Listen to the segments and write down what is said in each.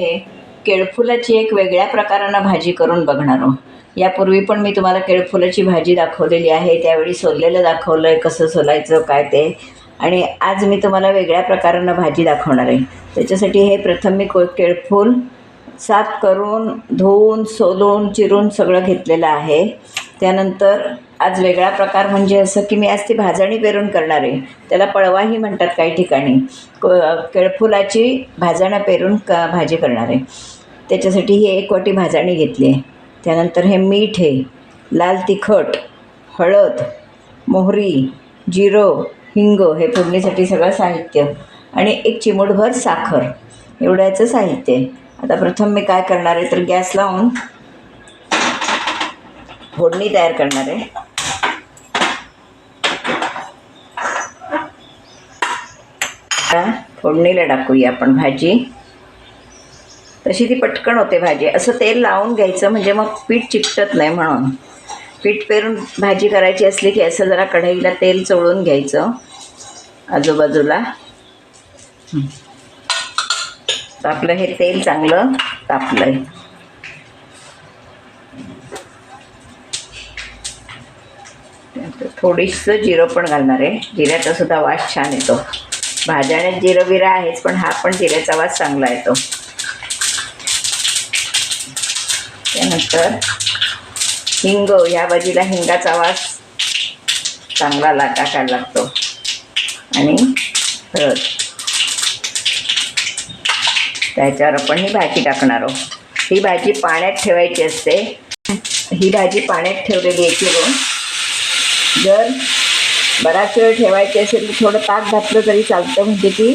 हे केळफुलाची एक वेगळ्या प्रकारानं भाजी करून बघणार आहोत. यापूर्वी पण मी तुम्हाला केळफुलाची भाजी दाखवलेली आहे. त्यावेळी सोललेलं दाखवलं आहे कसं सोलायचं काय ते. आणि आज मी तुम्हाला वेगळ्या प्रकारानं भाजी दाखवणार आहे. त्याच्यासाठी हे प्रथम मी को केळफूल साफ करून धुवून सोलून चिरून सगळं घेतलेलं आहे. त्यानंतर आज वेगळा प्रकार म्हणजे असं की मी आज ती भाजणी पेरून करणार आहे. त्याला पळवाही म्हणतात काही ठिकाणी. क केळफुलाची भाजणं पेरून क भाजी करणार आहे. त्याच्यासाठी ही एक वाटी भाजणी घेतली आहे. त्यानंतर हे मीठ आहे. लाल तिखट हळद मोहरी जिरं हिंग हे फोडणीसाठी सगळं साहित्य आणि एक चिमूटभर साखर. एवढ्याचं साहित्य आहे. आता प्रथम मी काय करणार आहे तर गॅस लावून फोडणी तयार करणार आहे. आता फोडणीला टाकूया आपण भाजी. तशी ती पटकन होते भाजी. असं तेल लावून घ्यायचं म्हणजे मग पीठ चिकटत नाही म्हणून. पीठ पेरून भाजी करायची असली की असं जरा कढईला तेल चोळून घ्यायचं आजूबाजूला. आपलं हे तेल चांगलं तापलं आहे थोडीसं जिरं पण घालणार आहे. जिऱ्याचा सुद्धा वास छान येतो. भाज्याण्यात जिरंविरा आहेच पण हा पण जिऱ्याचा वास चांगला येतो. त्यानंतर हिंग ह्या भाजीला हिंगाचा वास चांगला ला टाकायला लागतो. आणि हळद. त्याच्यावर आपण ही भाजी टाकणार आहोत. ही भाजी पाण्यात ठेवायची असते. ही भाजी पाण्यात ठेवलेली आहे चिरून जर बराच वेळ ठेवायची असेल तर थोडं ताक घातलं तरी चालतं म्हणजे ती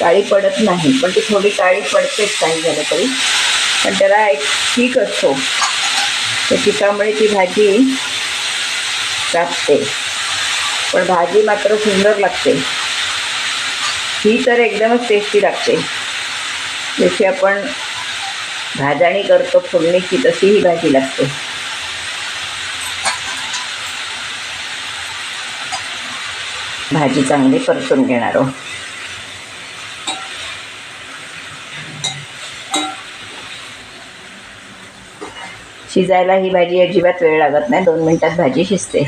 काळी पडत नाही. पण ती थोडी काळी पडतेच काही झालं तरी. पण त्याला एक ठीक असतो. तर पिकामुळे ती भाजी टाकते पण भाजी मात्र सुंदर लागते. ही तर एकदमच टेस्टी लागते. जशी आपण भाजणी करतो फोडणीची तशी ही भाजी लागते. भाजी चांगली परतून घेणार आहोत शिजायला ही भाजी अजिबात वेळ लागत नाही. दोन मिनटात भाजी शिजते.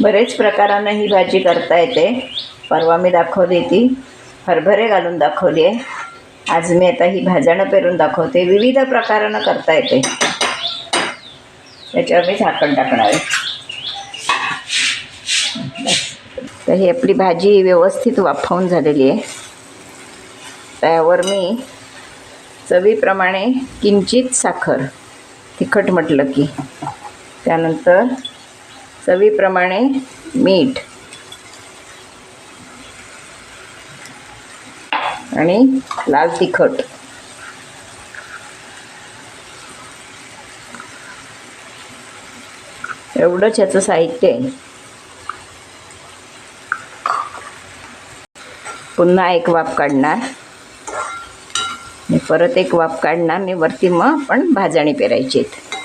बरेच प्रकारानं ही भाजी करता येते. परवा मी दाखवली ती. हरभरे घालून दाखवली आहे. आज मी आता ही भाजणं पेरून दाखवते. विविध प्रकारानं करता येते. त्याच्यावर मी झाकण टाकणार आहे. तर ही आपली भाजी व्यवस्थित वाफवून झालेली आहे. त्यावर मी चवीप्रमाणे किंचित साखर तिखट म्हटलं की. त्यानंतर चवीप्रमाणे मीठ आणि लाल तिखट. एवढंच ह्याचं साहित्य आहे. पुन्हा एक वाफ काढणार. परत एक वाफ काढणार. आणि वरती मग आपण भाजणी पेरायची आहेत.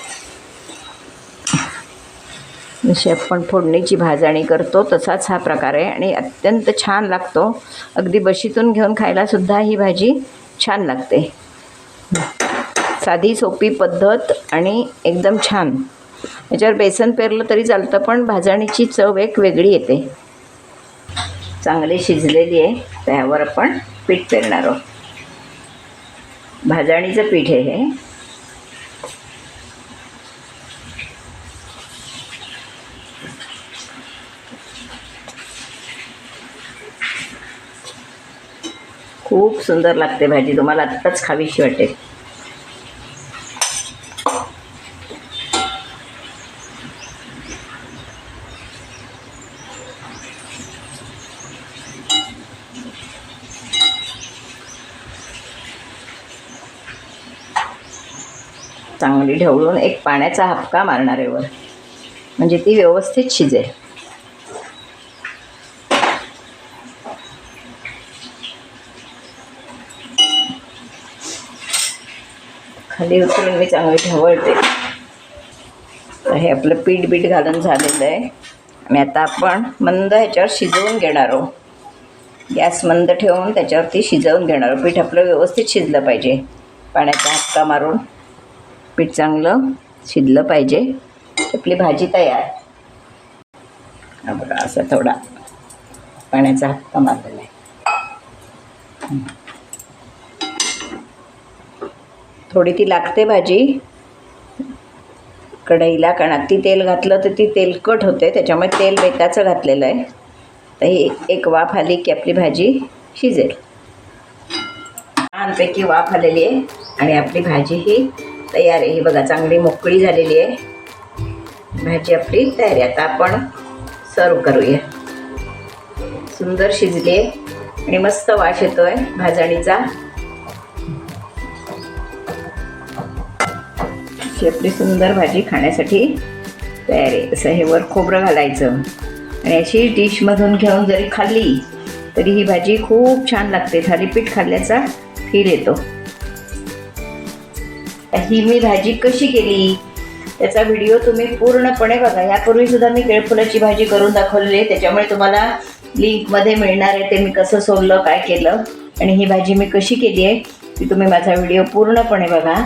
जशी आपण फोडणीची भाजणी करतो तसाच हा प्रकार आहे आणि अत्यंत छान लागतो. अगदी बशीतून घेऊन खायलासुद्धा ही भाजी छान लागते. साधी सोपी पद्धत आणि एकदम छान. याच्यावर बेसन पेरलं तरी चालतं पण भाजणीची चव एक वेगळी येते. चांगली शिजलेली आहे त्यावर आपण पीठ पेरणार आहोत. भाजणीचं पीठ आहे हे. खूप सुंदर लागते भाजी तुम्हाला आत्ताच खावीशी वाटेल. चांगली ढवळून एक पाण्याचा हपका मारणार आहे वर. म्हणजे ती व्यवस्थित शिजेल. खाली उतरून मी चांगली ढवळते. हे आपलं पीठ बीठ घालून झालेलं आहे. आणि आता आपण मंद ह्याच्यावर शिजवून घेणार आहोत. गॅस मंद ठेवून त्याच्यावरती शिजवून घेणार आहोत. पीठ आपलं व्यवस्थित शिजलं पाहिजे. पाण्याचा हक्का मारून पीठ चांगलं शिजलं पाहिजे. आपली भाजी तयार. बरं बघा थोडा पाण्याचा हक्का मारलेला आहे. थोडी ती लागते भाजी. कढईला कारण अति तेल घातलं तर ती तेलकट होते त्याच्यामुळे तेल बेताचं घातलेलं आहे. तर ही एक वाफ आली की आपली भाजी शिजेल. छानपैकी वाफ आलेली आहे आणि आपली भाजी ही तयार आहे. ही बघा चांगली मोकळी झालेली आहे. भाजी आपली तयार आहे. आता आपण सर्व करूया. सुंदर शिजली आहे आणि मस्त वास आहे भाजणीचा. अशी आपली सुंदर भाजी खाण्यासाठी तयार आहे. असं हे वर खोबरं घालायचं. आणि अशी डिशमधून घेऊन जरी खाल्ली तरी ही भाजी खूप छान लागते. थालीपीठ खाल्ल्याचा फील येतो. ही मी भाजी कशी केली त्याचा व्हिडिओ तुम्ही पूर्णपणे बघा. यापूर्वी सुद्धा मी केळफुलाची भाजी करून दाखवलेली आहे. त्याच्यामुळे तुम्हाला लिंकमध्ये मिळणार आहे ते मी कसं सोललं काय केलं आणि ही भाजी मी कशी केली आहे ती तुम्ही माझा व्हिडिओ पूर्णपणे बघा.